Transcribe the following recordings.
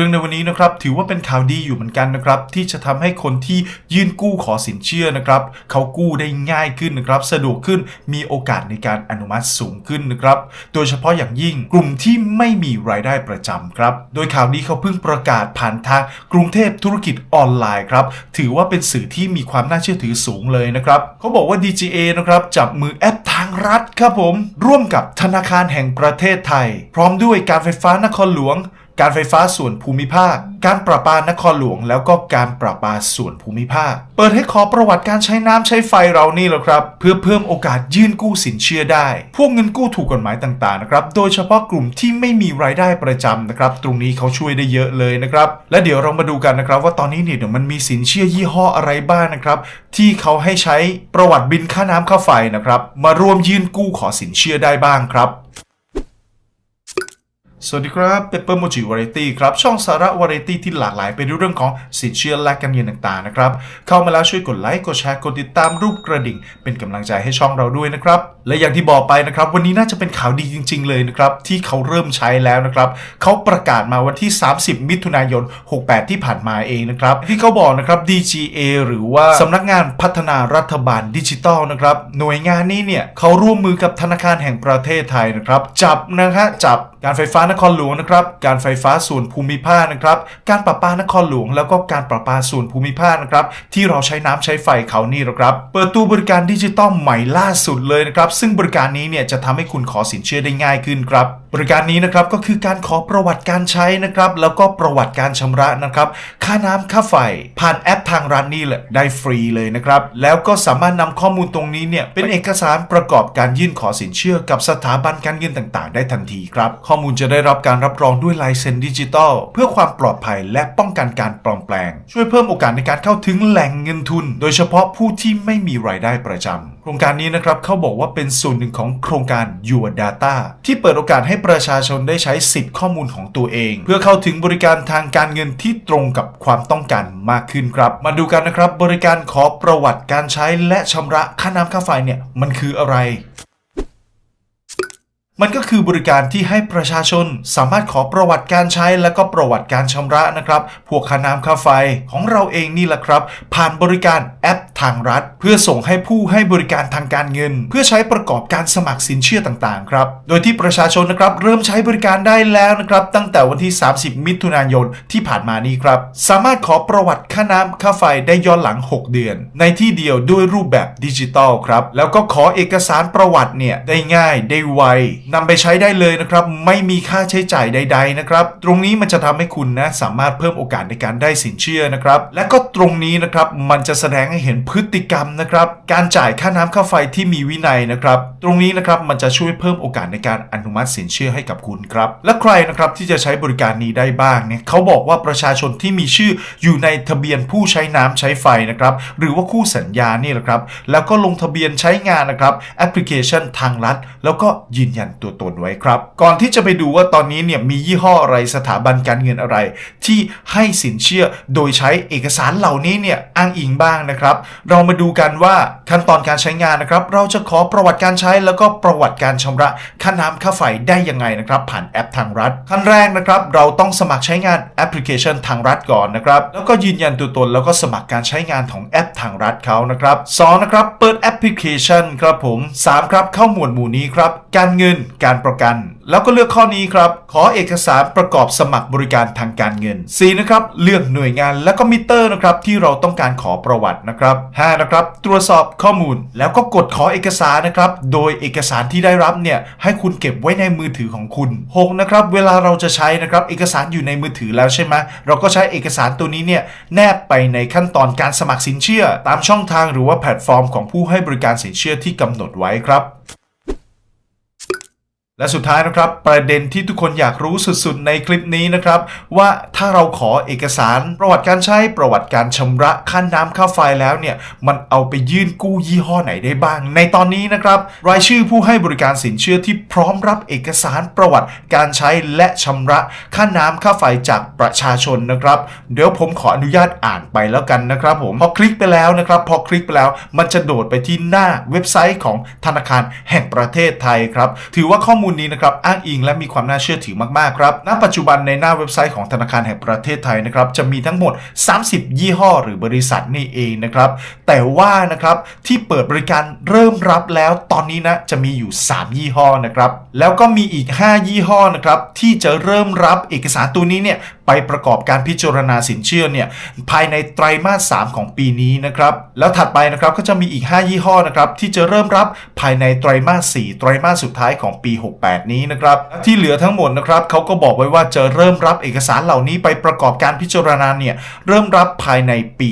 รื่องในวันนี้นะครับถือว่าเป็นข่าวดีอยู่เหมือนกันนะครับที่จะทำให้คนที่ยื่นกู้ขอสินเชื่อนะครับเขากู้ได้ง่ายขึ้นนะครับสะดวกขึ้นมีโอกาสในการอนุมัติสูงขึ้นนะครับโดยเฉพาะอย่างยิ่งกลุ่มที่ไม่มีรายได้ประจำครับโดยข่าวนี้เขาเพิ่งประกาศผ่านทางกรุงเทพธุรกิจออนไลน์ครับถือว่าเป็นสื่อที่มีความน่าเชื่อถือสูงเลยนะครับเขาบอกว่า DGA นะครับจับมือแอปทางรัฐครับผม ร่วมกับธนาคารแห่งประเทศไทย พร้อมด้วยการไฟฟ้านครหลวง การไฟฟ้าส่วนภูมิภาค การประปานครหลวง แล้วก็การประปาส่วนภูมิภาค เปิดให้ขอประวัติการใช้น้ำใช้ไฟเรานี่แหละครับ เพื่อเพิ่มโอกาสยื่นกู้สินเชื่อได้ พวกเงินกู้ถูกกฎหมายต่างๆนะครับ โดยเฉพาะกลุ่มที่ไม่มีรายได้ประจำนะครับ ตรงนี้เขาช่วยได้เยอะเลยนะครับ และเดี๋ยวเรามาดูกันนะครับ ว่าตอนนี้เนี่ยเดี๋ยวมันมีสินเชื่อยี่ห้ออะไรบ้างนะครับ ที่เขาให้ใช้ประวัติบินค่าน้ำค่าไฟนะครับ มาร่วมยื่นกู้ขอสินเชื่อได้บ้างครับ สวัสดีครับเปเปอร์โมจิวาไรตี้ครับ ช่องสาระวาไรตี้ที่หลากหลายไปด้วยเรื่องของสินเชื่อและการเงินต่างๆนะครับ เข้ามาแล้วช่วยกดไลค์กดแชร์กดติดตามรูปกระดิ่ง เป็นกำลังใจให้ช่องเราด้วยนะครับ และอย่างที่บอกไปนะครับ วันนี้น่าจะเป็นข่าวดีจริง ๆ เลยนะครับ ที่เขาเริ่มใช้แล้วนะครับเขาประกาศมาวันที่ 30 มิถุนายน 68 ที่ผ่านมาเองนะครับ ที่เขาบอกนะครับ DGA หรือว่าสำนักงานพัฒนารัฐบาลดิจิทัลนะครับหน่วยงานนี้เนี่ยเขาร่วมมือกับธนาคารแห่งประเทศไทยนะครับจับนะฮะจับการไฟฟ้านครหลวงนะครับ การไฟฟ้าส่วนภูมิภาคนะครับ การประปานครหลวง แล้วก็การประปาส่วนภูมิภาคนะครับ ที่เราใช้น้ำใช้ไฟเขานี่นะครับ เปิดตู้บริการดิจิตอลใหม่ล่าสุดเลยนะครับ ซึ่งบริการนี้เนี่ยจะทำให้คุณขอสินเชื่อได้ง่ายขึ้นครับบริการนี้นะครับก็คือการขอประวัติการใช้นะครับแล้วก็ประวัติการชำระนะครับ ค่าน้ำค่าไฟ ผ่านแอปทางร้านนี่แหละได้ฟรีเลยนะครับ แล้วก็สามารถนำข้อมูลตรงนี้เนี่ยเป็นเอกสารประกอบการยื่นขอสินเชื่อกับสถาบันการเงินต่างๆ ได้ทันทีครับ ข้อมูลจะได้รับการรับรองด้วยลายเซ็นดิจิตอลเพื่อความปลอดภัยและป้องกันการปลอมแปลง ช่วยเพิ่มโอกาสในการเข้าถึงแหล่งเงินทุน โดยเฉพาะผู้ที่ไม่มีรายได้ประจำโครงการนี้นะครับเขาบอกว่าเป็นส่วนหนึ่งของโครงการ Your Data ที่เปิดโอกาสให้ประชาชนได้ใช้สิทธิ์ข้อมูลของตัวเอง เพื่อเข้าถึงบริการทางการเงินที่ตรงกับความต้องการมากขึ้นครับ มาดูกันนะครับบริการขอประวัติการใช้และชำระค่าน้ำค่าไฟเนี่ยมันคืออะไร มันก็คือบริการที่ให้ประชาชนสามารถขอประวัติการใช้และก็ประวัติการชำระนะครับ พวกค่าน้ำค่าไฟของเราเองนี่แหละครับ ผ่านบริการแอปทางรัฐ เพื่อส่งให้ผู้ให้บริการทางการเงิน เพื่อใช้ประกอบการสมัครสินเชื่อต่างๆครับ โดยที่ประชาชนนะครับเริ่มใช้บริการได้แล้วนะครับ ตั้งแต่วันที่ 30 มิถุนายนที่ผ่านมานี้ครับ สามารถขอประวัติค่าน้ำค่าไฟได้ย้อนหลัง 6 เดือน ในที่เดียวด้วยรูปแบบดิจิตอลครับแล้วก็ขอเอกสารประวัติเนี่ยได้ง่ายได้ไวนำไปใช้ได้เลยนะครับ ไม่มีค่าใช้จ่ายใด ๆ นะครับ ตรงนี้มันจะทำให้คุณนะสามารถเพิ่มโอกาสในการได้สินเชื่อนะครับ และก็ตรงนี้นะครับมันจะแสดงให้เห็นพฤติกรรมนะครับ การจ่ายค่าน้ำค่าไฟที่มีวินัยนะครับ ตรงนี้นะครับมันจะช่วยเพิ่มโอกาสในการอนุมัติสินเชื่อให้กับคุณครับ และใครนะครับที่จะใช้บริการนี้ได้บ้างเนี่ยเขาบอกว่าประชาชนที่มีชื่ออยู่ในทะเบียนผู้ใช้น้ำใช้ไฟนะครับ หรือว่าคู่สัญญานี่แหละครับ แล้วก็ลงทะเบียนใช้งานนะครับแอปพลิเคชันทางรัฐ แล้วก็ยืนยันตัวตนไว้ครับ ก่อนที่จะไปดูว่าตอนนี้เนี่ยมียี่ห้ออะไรสถาบันการเงินอะไร ที่ให้สินเชื่อโดยใช้เอกสารเหล่านี้เนี่ยอ้างอิงบ้างนะครับ เรามาดูกันว่าขั้นตอนการใช้งานนะครับ เราจะขอประวัติการใช้แล้วก็ประวัติการชำระค่าน้ำค่าไฟได้ยังไงนะครับผ่านแอปทางรัฐขั้นแรกนะครับเราต้องสมัครใช้งานแอปพลิเคชันทางรัฐก่อนนะครับแล้วก็ยืนยันตัวตนแล้วก็สมัครการใช้งานของแอปทางรัฐเขานะครับสองนะครับเปิดแอปพลิเคชันครับผมสามครับเข้าหมวดหมู่นี้ครับการเงินการประกัน แล้วก็เลือกข้อนี้ครับ ขอเอกสารประกอบสมัครบริการทางการเงิน 4 นะครับ เลือกหน่วยงานและก็มิเตอร์นะครับที่เราต้องการขอประวัตินะครับ 5 นะครับ ตรวจสอบข้อมูล แล้วก็กดขอเอกสารนะครับ โดยเอกสารที่ได้รับเนี่ยให้คุณเก็บไว้ในมือถือของคุณ 6 นะครับ เวลาเราจะใช้นะครับเอกสารอยู่ในมือถือแล้วใช่ไหมเราก็ใช้เอกสารตัวนี้เนี่ยแนบไปในขั้นตอนการสมัครสินเชื่อ ตามช่องทางหรือว่าแพลตฟอร์มของผู้ให้บริการสินเชื่อที่กำหนดไว้ครับ และสุดท้ายนะครับประเด็นที่ทุกคนอยากรู้สุดๆในคลิปนี้นะครับ ว่าถ้าเราขอเอกสารประวัติการใช้ประวัติการชำระค่าน้ำค่าไฟแล้วเนี่ยมันเอาไปยื่นกู้ยี่ห้อไหนได้บ้าง ในตอนนี้นะครับรายชื่อผู้ให้บริการสินเชื่อที่พร้อมรับเอกสารประวัติการใช้และชำระค่าน้ำค่าไฟจากประชาชนนะครับ เดี๋ยวผมขออนุญาตอ่านไปแล้วกันนะครับผมพอคลิกไปแล้วนะครับพอคลิกไปแล้วมันจะโดดไปที่หน้าเว็บไซต์ของธนาคารแห่งประเทศไทยครับถือว่าข้อมูลลนี้นะครับอ้างอิงและมีความน่าเชื่อถือมากๆครับ ณ ปัจจุบันในหน้าเว็บไซต์ของธนาคารแห่งประเทศไทยนะครับจะมีทั้งหมด 30 ยี่ห้อหรือบริษัทนี่เองนะครับแต่ว่านะครับที่เปิดบริการเริ่มรับแล้วตอนนี้นะจะมีอยู่ 3 ยี่ห้อนะครับแล้วก็มีอีก 5 ยี่ห้อนะครับที่จะเริ่มรับเอกสารตัวนี้เนี่ยไปประกอบการพิจารณาสินเชื่อเนี่ยภายในไตรมาส 3 ของปีนี้นะครับแล้วถัดไปนะครับก็จะมีอีก 5 ยี่ห้อนะครับที่จะเริ่มรับภายในไตรมาส 4 ไตรมาสสุดท้ายของปี68 นี้นะครับที่เหลือทั้งหมดนะครับเขาก็บอกไว้ว่าจะเริ่มรับเอกสารเหล่านี้ไปประกอบการพิจารณาเนี่ยเริ่มรับภายในปี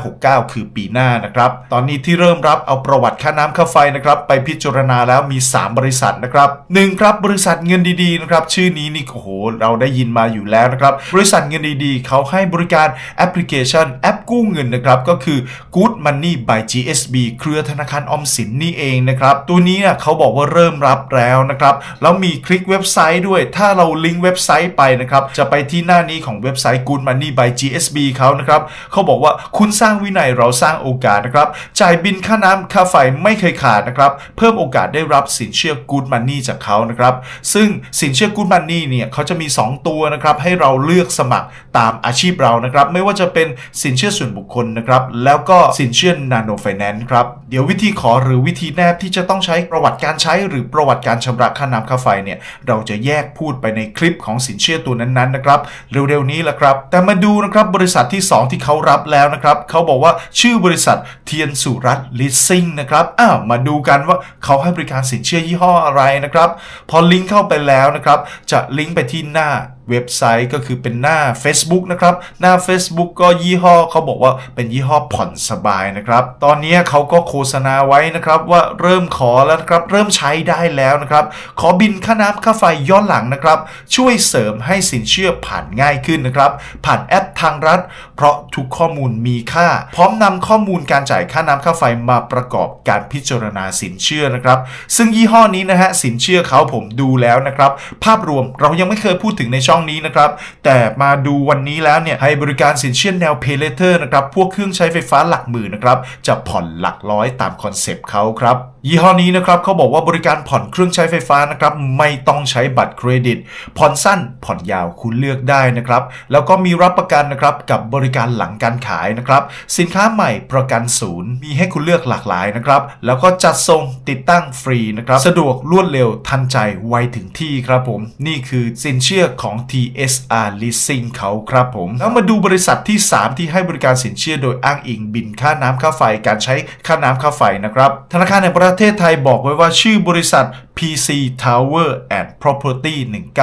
2569 คือปีหน้านะครับตอนนี้ที่เริ่มรับเอาประวัติค่าน้ำค่าไฟนะครับไปพิจารณาแล้วมี 3 บริษัทนะครับหนึ่งครับบริษัทเงินดีๆนะครับชื่อนี้นี่โอ้โหเราได้ยินมาอยู่แล้วนะครับบริษัทเงินดีๆเขาให้บริการแอปพลิเคชันแอป กู้เงินนะครับก็คือ Good Money by GSB เครือธนาคารออมสินนี่เองนะครับตัวนี้เนี่ยเขาบอกว่าเริ่มรับแล้วนะครับแล้วมีคลิกเว็บไซต์ด้วย ถ้าเราลิงก์เว็บไซต์ไปนะครับจะไปที่หน้านี้ของเว็บไซต์ Good Money by GSB เขานะครับเขาบอกว่าคุณสร้างวินัยเราสร้างโอกาสนะครับจ่ายบินค่าน้ำค่าไฟไม่เคยขาดนะครับเพิ่มโอกาสได้รับสินเชื่อ Good Money จากเขานะครับซึ่งสินเชื่อ Good Money เนี่ยเขาจะมี 2 ตัวนะครับให้เราเลือกสมัครตามอาชีพเรานะครับไม่ว่าจะเป็นสินเชื่อส่วนบุคคลนะครับ แล้วก็สินเชื่อ Nano Finance ครับ เดี๋ยววิธีขอหรือวิธีแนบที่จะต้องใช้ประวัติการใช้หรือประวัติการชำระค่าน้ำค่าไฟเนี่ย เราจะแยกพูดไปในคลิปของสินเชื่อตัวนั้นๆนะครับ เร็วๆนี้แหละครับ แต่มาดูนะครับบริษัทที่ 2 ที่เขารับแล้วนะครับ เขาบอกว่าชื่อบริษัทเทียนสุรัตน์ลิสซิ่งนะครับ อ้าว มาดูกันว่าเขาให้บริการสินเชื่อยี่ห้ออะไรนะครับ พอลิงก์เข้าไปแล้วนะครับ จะลิงก์ไปที่หน้า เว็บไซต์ก็คือเป็นหน้า Facebook นะครับ หน้า Facebook ก็ยี่ห้อเขาบอกว่าเป็นยี่ห้อผ่อนสบายนะครับ ตอนนี้เขาก็โฆษณาไว้นะครับว่าเริ่มขอแล้วนะครับ เริ่มใช้ได้แล้วนะครับ ขอบินค่าน้ำค่าไฟย้อนหลังนะครับ ช่วยเสริมให้สินเชื่อผ่านง่ายขึ้นนะครับ ผ่านแอปทางรัฐ เพราะทุกข้อมูลมีค่า พร้อมนำข้อมูลการจ่ายค่าน้ำค่าไฟมาประกอบการพิจารณาสินเชื่อนะครับ ซึ่งยี่ห้อนี้นะฮะสินเชื่อเขาผมดูแล้วนะครับ ภาพรวมเรายังไม่เคยพูดถึงในช่องนี้นะครับแต่มาดูวันนี้แล้วเนี่ยให้บริการสินเชื่อแนว Pay Later นะครับพวกเครื่องใช้ไฟฟ้าหลักหมื่นนะครับจะผ่อนหลักร้อยตามคอนเซปต์เขาครับยี่ห้อนี้นะครับเขาบอกว่าบริการผ่อนเครื่องใช้ไฟฟ้านะครับไม่ต้องใช้บัตรเครดิต ผ่อนสั้นผ่อนยาวคุณเลือกได้นะครับ แล้วก็มีรับประกันนะครับกับบริการหลังการขายนะครับ สินค้าใหม่ประกันศูนย์ มีให้คุณเลือกหลากหลายนะครับ แล้วก็จัดส่งติดตั้งฟรีนะครับ สะดวกรวดเร็วทันใจไวถึงที่ครับผม นี่คือสินเชื่อของ TSR Leasing เขาครับผมแล้วมาดูบริษัทที่ 3 ที่ให้บริการสินเชื่อโดยอ้างอิงบินค่าน้ำค่าไฟ การใช้ค่าน้ำค่าไฟนะครับธนาคารแห่งประเทศไทยบอกไว้ว่าชื่อบริษัท PC Tower and Property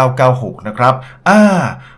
1996 นะครับ อ่า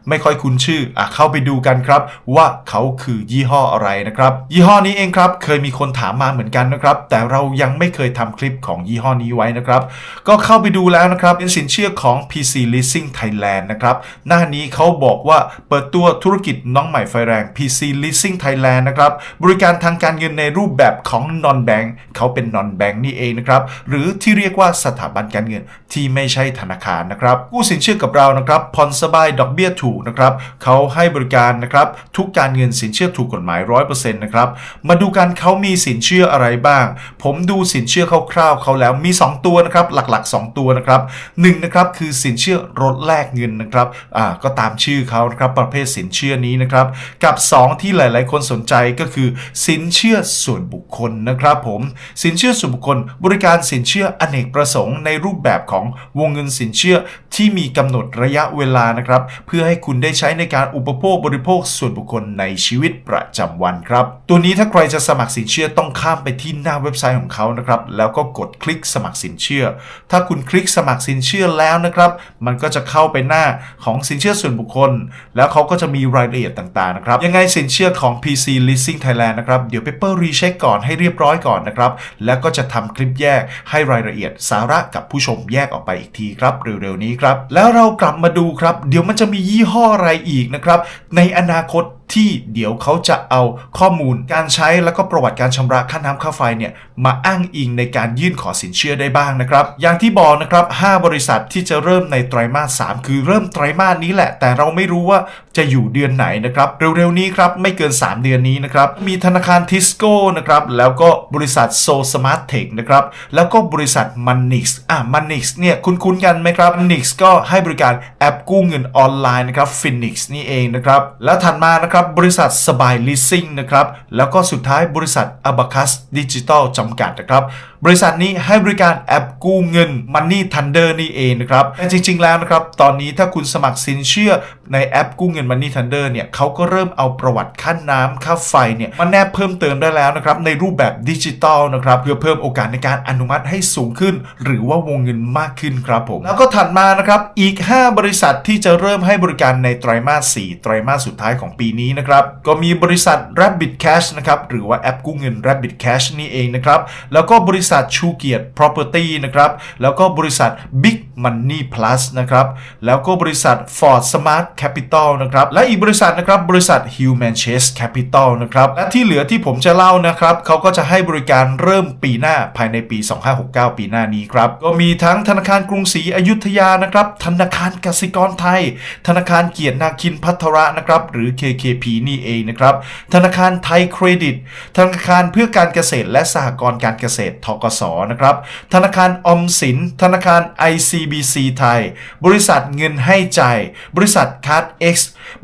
ไม่ค่อยคุ้นชื่อ อะ เข้าไปดูกันครับ ว่าเขาคือยี่ห้ออะไรนะครับ ยี่ห้อนี้เองครับ เคยมีคนถามมาเหมือนกันนะครับ แต่เรายังไม่เคยทำคลิปของยี่ห้อนี้ไว้นะครับ ก็เข้าไปดูแล้วนะครับ เป็นสินเชื่อของ PC Leasing Thailand นะครับ หน้านี้เขาบอกว่าเปิดตัวธุรกิจน้องใหม่ไฟแรง PC Leasing Thailand นะครับ บริการทางการเงินในรูปแบบของ non bank เขาเป็น non bank นี่เองนะครับ หรือที่เรียกว่าสถาบันการเงินที่ไม่ใช่ธนาคารนะครับกู้สินเชื่อกับเรานะครับผ่อนสบายดอกเบี้ยถูกนะครับเขาให้บริการนะครับทุกการเงินสินเชื่อถูกกฎหมาย 100%นะครับมาดูกันเขามีสินเชื่ออะไรบ้าง ผมดูสินเชื่อคร่าวๆเขาแล้วมี 2 ตัวนะครับหลักๆ 2 ตัวนะครับหนึ่งนะครับคือสินเชื่อรถแลกเงินนะครับอ่าก็ตามชื่อเขานะครับประเภทสินเชื่อนี้นะครับกับ 2 ที่หลายๆ คนสนใจก็คือ สินเชื่อส่วนบุคคลนะครับผมสินเชื่อส่วนบุคคลบริการสินเชื่ออเนกประสงค์ในรูปแบบของวงเงินสินเชื่อที่มีกำหนดระยะเวลานะครับ เพื่อให้คุณได้ใช้ในการอุปโภคบริโภคส่วนบุคคลในชีวิตประจำวันครับ ตัวนี้ถ้าใครจะสมัครสินเชื่อต้องข้ามไปที่หน้าเว็บไซต์ของเขานะครับแล้วก็กดคลิกสมัครสินเชื่อ ถ้าคุณคลิกสมัครสินเชื่อแล้วนะครับ มันก็จะเข้าไปหน้าของสินเชื่อส่วนบุคคล แล้วเขาก็จะมีรายละเอียดต่างๆนะครับยังไงสินเชื่อของ PC Leasing Thailand นะครับเดี๋ยวเปเปอร์รีเช็คก่อนให้เรียบร้อยก่อนนะครับแล้วก็จะทำคลิปแยกให้รายละเอียดสาระกับผู้ชมแยกออกไปอีกทีครับเร็วๆนี้ครับ แล้วเรากลับมาดูครับ เดี๋ยวมันจะมียี่ห้ออะไรอีกนะครับ ในอนาคตที่เดี๋ยวเขาจะเอาข้อมูลการใช้แล้วก็ประวัติการชำระค่าน้ำค่าไฟเนี่ยมาอ้างอิงในการยื่นขอสินเชื่อได้บ้างนะครับ อย่างที่บอกนะครับ 5 บริษัทที่จะเริ่มในไตรมาส 3 คือเริ่มไตรมาสนี้แหละ แต่เราไม่รู้ว่าจะอยู่เดือนไหนนะครับ เร็วๆนี้ครับไม่เกิน 3 เดือนนี้นะครับ มีธนาคารทิสโก้นะครับแล้วก็บริษัทโซสมาร์ทเทคนะครับแล้วก็บริษัทมันนิกส์อะมันนิกส์เนี่ยคุ้นๆกันไหมครับมันนิกส์ก็ให้บริการแอปกู้เงินออนไลน์นะครับฟินิกส์นี่เองนะครับแล้วถัดมานะครับบริษัทสบายลิสซิ่งนะครับแล้วก็สุดท้ายบริษัทอ b a คัสดิจิตอลจำกัดนะครับบริษัทนี้ให้บริการแอปกู้เงิน Money Thunder นี่เองนะครับแต่จริง ๆ แล้วนะครับ ตอนนี้ถ้าคุณสมัครสินเชื่อในแอปกู้เงิน Money Thunder เนี่ยเขาก็เริ่มเอาประวัติค่าน้ำค่าไฟเนี่ยมาแนบเพิ่มเติมได้แล้วนะครับ ในรูปแบบดิจิตอลนะครับ เพื่อเพิ่มโอกาสในการอนุมัติให้สูงขึ้น หรือว่าวงเงินมากขึ้นครับผม แล้วก็ถัดมานะครับอีก 5 บริษัทที่จะเริ่มให้บริการในไตรมาส 4 ไตรมาสสุดท้ายของปีนี้นะครับก็มีบริษัท Rabbit Cash นะครับหรือว่าแอปกู้เงิน Rabbit Cash นี่เองนะครับแล้วก็บริษัทชูเกียรติ Property นะครับแล้วก็บริษัท Big Money Plus นะครับแล้วก็บริษัท Ford Smart Capital นะครับและอีกบริษัทนะครับบริษัท Human Chase Capital นะครับและที่เหลือที่ผมจะเล่านะครับเขาก็จะให้บริการเริ่มปีหน้าภายในปี 2569 ปีหน้านี้ครับก็มีทั้งธนาคารกรุงศรีอยุธยานะครับธนาคารกสิกรไทย ธนาคารเกียรตินาคินพัทระนะครับหรือ KKP นี่เองนะครับธนาคารไทยเครดิต ธนาคารเพื่อการเกษตรและสหกรณ์การเกษตรทกสนะครับ ธนาคารอมสิน ธนาคาร ICBC ไทย บริษัทเงินให้ใจ บริษัท Card X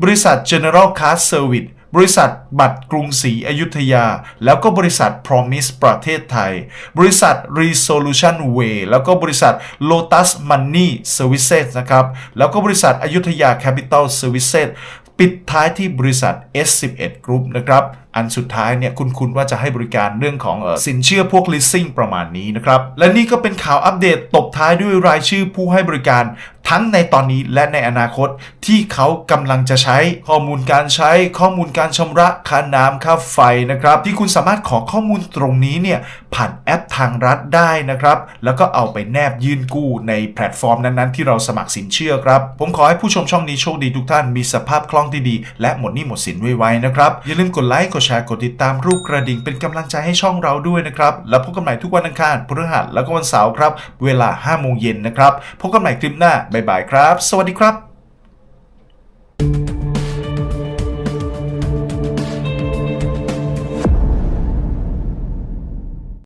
บริษัท General Card Service บริษัทบัตรกรุงศรีอยุธยา แล้วก็บริษัท Promise ประเทศไทย บริษัท Resolution Way แล้วก็บริษัท Lotus Money Services นะครับ แล้วก็บริษัทอยุธยา Capital Services ปิดท้ายที่บริษัท S11 Group นะครับ อันสุดท้ายเนี่ยคุณคุณว่าจะให้บริการเรื่องของออสินเชื่อพวก leasing ประมาณนี้นะครับ และนี่ก็เป็นข่าวอัปเดตตบท้ายด้วยรายชื่อผู้ให้บริการ ทั้งในตอนนี้และในอนาคตที่เขากำลังจะใช้ข้อมูลการใช้ข้อมูลการชำระค่าน้ำค่าไฟนะครับ ที่คุณสามารถขอข้อมูลตรงนี้เนี่ย ผ่านแอปทางรัฐได้นะครับ แล้วก็เอาไปแนบยื่นกู้ในแพลตฟอร์มนั้นๆ ที่เราสมัครสินเชื่อครับ ผมขอให้ผู้ชมช่องนี้โชคดีทุกท่านมีสภาพคล่องที่ดี และหมดหนี้หมดสินไวๆนะครับ อย่าลืมกดไลค์กดแชร์กดติดตามรูปกระดิ่งเป็นกำลังใจให้ช่องเราด้วยนะครับ แล้วพบกันใหม่ทุกวันอังคารพฤหัสแล้วก็วันเสาร์ครับ เวลา5โมงเย็นนะครับพบกันใหม่คลิปหน้าบ๊ายบายครับ สวัสดีครับ